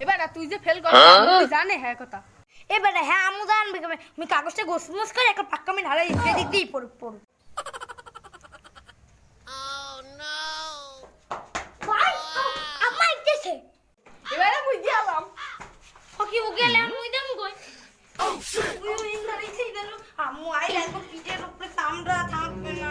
এবার তুই যে ফেল কর তুই জানে হ্যাঁ কথা। এবারে হ্যাঁ আমু জানবে আমি কাগজটা গোসমস করে একটা পাক্কা আমি ঢালাই সেদিক দিয়েই পড়ুক পড়ুক ভাই আম্মা ইতেছে এবারে বুঝ গেলাম হকি ও গেলে আমি ওই দাম কই ওই ওই ধরে সেই দিল আমু আই লাগো পিঠের উপরে থাকবে না।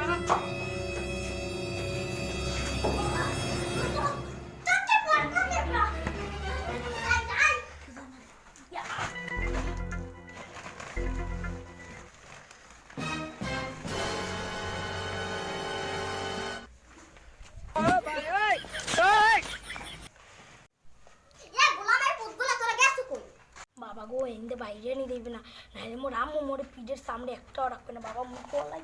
গোলামের ফুলগুলো তোরা গেছো কই? বাবা গো এনদে বাইরে নি দেবে না। নাহলে মোর আম্মু মোরে পিঠের সামনে একটাও রাখবে না। বাবা মুখ বলাই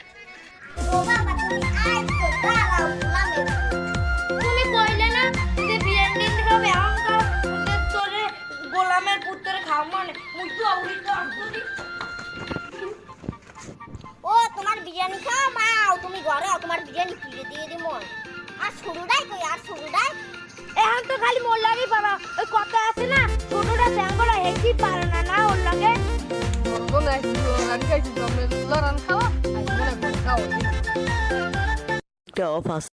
ও তোমার বিরিয়ানি খাও মাও তুমি ঘরে তোমার বিরিয়ানি ফিরে দিয়ে দিমু আর শুরুটাই কই আর শুরুটাই? এখন তো খালি মোর লাগেই পাবা ওই কথা আছে না ছোটটা স্যাঙ্গলা হেঁটেই পারে না না ওর লাগে? বলব না